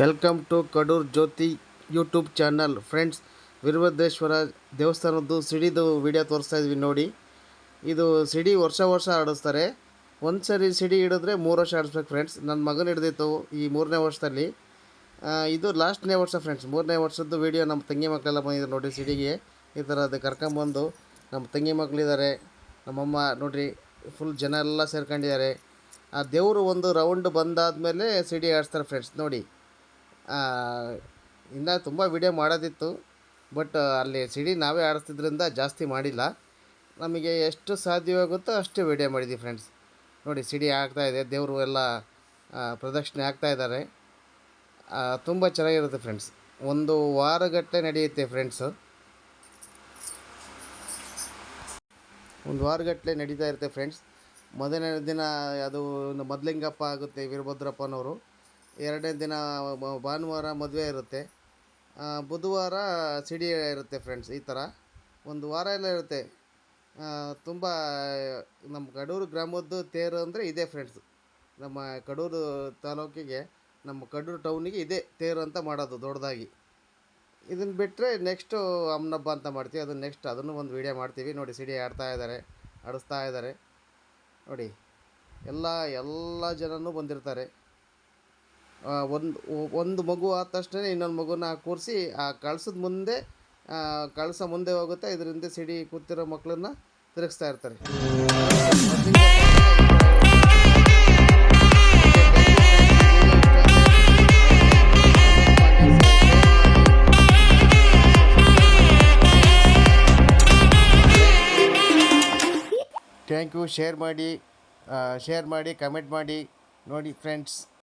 Welcome to Kadur Jyothi YouTube channel friends Veerabhadreshwara ದೇವಸ್ಥಾನದ್ದು ಸಿಡಿದು video ತೋರಿಸ್ತಾ ಇದ್ವಿ ನೋಡಿ. ಇದು ಸಿಡಿ ವರ್ಷ ವರ್ಷ ಆಡಿಸ್ತಾರೆ. ಒಂದು ಸರಿ ಸಿಡಿ ಹಿಡಿದ್ರೆ ಮೂರು ವರ್ಷ ಆಡಿಸ್ಬೇಕು ಫ್ರೆಂಡ್ಸ್ ನನ್ನ ಮಗನ ಹಿಡಿದಿತ್ತು ಈ ಮೂರನೇ ವರ್ಷದಲ್ಲಿ. ಇದು ಲಾಸ್ಟ್ನೇ ವರ್ಷ ಫ್ರೆಂಡ್ಸ್ ಮೂರನೇ ವರ್ಷದ್ದು ವಿಡಿಯೋ ನಮ್ಮ ತಂಗಿ ಮಕ್ಕಳೆಲ್ಲ ಬಂದಿದ್ದಾರೆ ನೋಡಿ ಸಿಡಿಗೆ. ಈ ಥರ ಅದು ಕರ್ಕೊಂಬಂದು ನಮ್ಮ ತಂಗಿ ಮಕ್ಕಳಿದ್ದಾರೆ ನಮ್ಮಮ್ಮ ನೋಡಿರಿ ಫುಲ್ ಜನ ಎಲ್ಲ ಸೇರ್ಕೊಂಡಿದ್ದಾರೆ. ಆ ದೇವರು ಒಂದು ರೌಂಡ್ ಬಂದಾದಮೇಲೆ ಸಿಡಿ ಆಡಿಸ್ತಾರೆ ಫ್ರೆಂಡ್ಸ್ ನೋಡಿ. ಇನ್ನು ತುಂಬ ವಿಡಿಯೋ ಮಾಡೋದಿತ್ತು ಬಟ್ ಅಲ್ಲಿ ಸಿಡಿ ನಾವೇ ಆಡಿಸ್ತಿದ್ರಿಂದ ಜಾಸ್ತಿ ಮಾಡಿಲ್ಲ. ನಮಗೆ ಎಷ್ಟು ಸಾಧ್ಯವಾಗುತ್ತೋ ಅಷ್ಟು ವಿಡಿಯೋ ಮಾಡಿದ್ದೀವಿ ಫ್ರೆಂಡ್ಸ್ ನೋಡಿ, ಸಿಡಿ ಆಗ್ತಾ ಇದೆ, ದೇವರು ಎಲ್ಲ ಪ್ರದಕ್ಷಿಣೆ ಆಗ್ತಾ ಇದ್ದಾರೆ. ತುಂಬ ಚೆನ್ನಾಗಿರುತ್ತೆ ಫ್ರೆಂಡ್ಸ್ ಒಂದು ವಾರಗಟ್ಟಲೆ ನಡೆಯುತ್ತೆ ಫ್ರೆಂಡ್ಸು ಒಂದು ವಾರಗಟ್ಟಲೆ ನಡೀತಾ ಇರುತ್ತೆ ಫ್ರೆಂಡ್ಸ್ ಮೊದಲನೇ ದಿನ, ಅದು ಒಂದು ಮೊದಲಿಂಗಪ್ಪ ಆಗುತ್ತೆ, ವೀರಭದ್ರಪ್ಪನವರು. ಎರಡನೇ ದಿನ ಭಾನುವಾರ ಮದುವೆ ಇರುತ್ತೆ. ಬುಧವಾರ ಸಿಡಿ ಇರುತ್ತೆ ಫ್ರೆಂಡ್ಸ್ ಈ ಥರ ಒಂದು ವಾರ ಎಲ್ಲ ಇರುತ್ತೆ. ತುಂಬ ನಮ್ಮ ಕಡೂರು ಗ್ರಾಮದ್ದು ತೇರು ಅಂದರೆ ಇದೇ ಫ್ರೆಂಡ್ಸ್ ನಮ್ಮ ಕಡೂರು ತಾಲೂಕಿಗೆ, ನಮ್ಮ ಕಡೂರು ಟೌನಿಗೆ ಇದೇ ತೇರು ಅಂತ ಮಾಡೋದು ದೊಡ್ಡದಾಗಿ. ಇದನ್ನು ಬಿಟ್ಟರೆ ನೆಕ್ಸ್ಟು ಅಮ್ಮನಬ್ಬ ಅಂತ ಮಾಡ್ತೀವಿ. ಅದನ್ನು ನೆಕ್ಸ್ಟ್ ಅದನ್ನು ಒಂದು ವೀಡಿಯೋ ಮಾಡ್ತೀವಿ. ನೋಡಿ, ಸಿಡಿ ಆಡ್ತಾ ಇದ್ದಾರೆ ಆಡಿಸ್ತಾ ಇದ್ದಾರೆ ನೋಡಿ, ಎಲ್ಲ ಎಲ್ಲ ಜನನೂ ಬಂದಿರ್ತಾರೆ. ಒಂದು ಒಂದು ಮಗು ಆದ ತಕ್ಷಣ ಇನ್ನೊಂದು ಮಗುನ ಕೂರಿಸಿ, ಆ, ಕಳ್ಸದ ಮುಂದೆ ಕಳಸ ಮುಂದೆ ಹೋಗುತ್ತೆ, ಇದರಿಂದ ಸಿಡಿ ಕೂತಿರೋ ಮಕ್ಕಳನ್ನ ತಿರುಗಿಸ್ತಾ ಇರ್ತಾರೆ. ಥ್ಯಾಂಕ್ ಯು ಶೇರ್ ಮಾಡಿ ಶೇರ್ ಮಾಡಿ ಕಮೆಂಟ್ ಮಾಡಿ, ನೋಡಿ ಫ್ರೆಂಡ್ಸ್